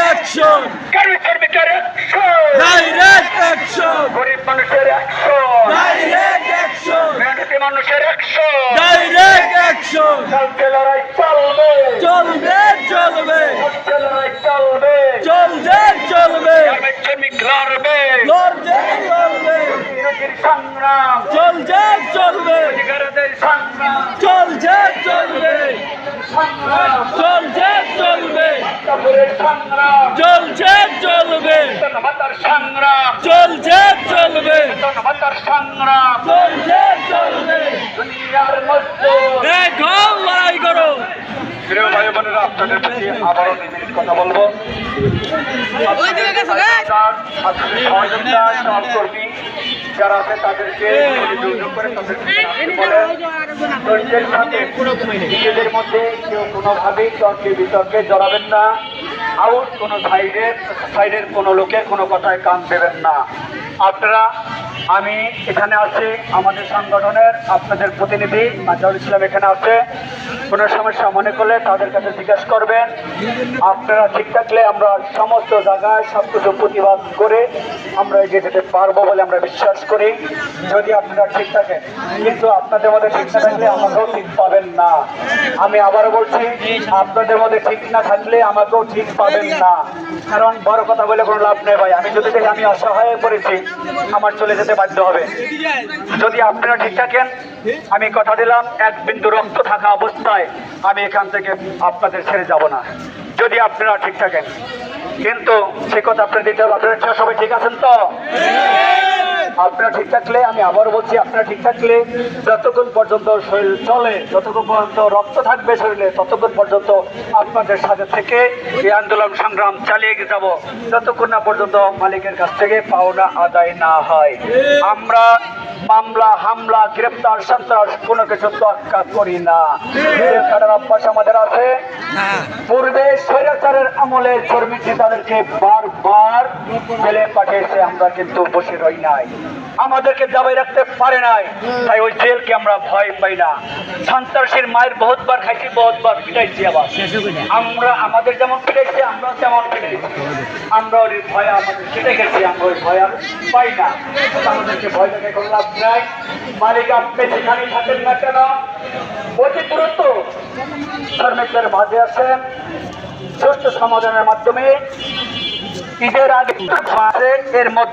Action কারু শ্রমিকের একশো ডাইরেক্ট অ্যাকশন গরিব মানুষের একশো ডাইরেক্ট অ্যাকশন মেহনতি মানুষের একশো ডাইরেক্ট অ্যাকশন চলছে লড়াই চলবে চলবে। চলবে চলছে লড়াই চলবে চলবে চলবে শ্রমিক শ্রমিক লড়বে। লড়বে লড়বে। সংগ্রাম। চলছে চলবে। সংগ্রাম। চলছে চলবে। চলছে চলবে। চলছে চলবে। সংগ্রাম। চলছে চলবে। সংগ্রাম। চলছে চলবে। দুনিয়ার মধ্যে প্রিয় ভাই বোনেরা আপনাদের প্রতি আবারও দুই কথা বলব। সহযোগিতা যারা আছে তাদেরকে যোগাযোগ করে নিজেদের মধ্যে কেউ কোনোভাবেই তর্কে বিতর্কে জড়াবেন না। আউট কোনো সাইডের সাইডের কোনো লোকের কোনো কথায় কান দেবেন না। আপনারা, আমি এখানে আছি, আমাদের সংগঠনের আপনাদের প্রতিনিধি মাজাউল ইসলাম এখানে আছে। কোনো সমস্যা মনে করলে তাদের কাছে জিজ্ঞাসা করবেন। আপনারা ঠিক থাকলে আমরা সমস্ত জায়গায় সব কিছু প্রতিবাদ করে আমরা এগিয়ে যেতে পারব বলে আমরা বিশ্বাস করি। যদি আপনারা ঠিক থাকেন, কিন্তু আপনাদের মধ্যে ঠিক না থাকলে আমাকেও ঠিক পাবেন না। আমি আবারও বলছি, আপনাদের মধ্যে ঠিক না থাকলে আমাকেও ঠিক পাবেন না। কারণ বড় কথা বলে কোনো লাভ নেই ভাই। আমি যদি দেখি আমি অসহায় হয়ে পড়েছি আমার চলে যেতে বাধ্য হবে। যদি আপনারা ঠিক থাকেন, আমি কথা দিলাম, এক বিন্দু রক্ত থাকা অবস্থায় আমি এখান থেকে আপনাদের ছেড়ে যাব না। যদি আপনারা ঠিক থাকেন। কিন্তু সে কথা আপনার দিতে হবে, আপনারা সবাই ঠিক আছেন তো? আপনারা ঠিক থাকলে আমি আবার বলছি আপনারা ঠিক থাকলে যতক্ষণ পর্যন্ত শরীর চলে যতক্ষণ পর্যন্ত রক্ত থাকবে শরীরে ততক্ষণ পর্যন্ত আপনাদের সাথে থেকে এই আন্দোলন সংগ্রাম চালিয়ে যাব। যতক্ষণ না পর্যন্ত মালিকের কাছ থেকে পাওনা আদায় না হয়। আমরা মামলা হামলা গ্রেপ্তার সন্ত্রাস কোনো কিছু তোয়াক্কা করি না। অভ্যাস আমাদের আছে। পূর্বে স্বৈরাচারের আমলে কর্মী তাদেরকে বারবার জেলে পাঠিয়েছে আমরা কিন্তু বসে রই নাই। আমাদেরকে দাবাই রাখতে পারে নাই। তাই ওই জেলকে আমরা ভয় পাই না। সন্ত্রাসীর মায়ের বহুতবার খাইছি, বহুতবার পিটাইছি আবার। আমরা আমাদের যেমন পিটাইছি, আমরাও তেমন পিটাইছি। আমরা ওই ভয় আমাদের কেটে গেছি, আমরা ওই ভয় আর পাই না। আমাদেরকে ভয় দেখে কোনো লাভ নাই। মালিক, আপনি যেখানে থাকেন না কেন, অতি দ্রুত শ্রমিকদের মাঝে আছেন। সুস্থ সমাধানের মাধ্যমে ঈদের আগে এর মধ্যে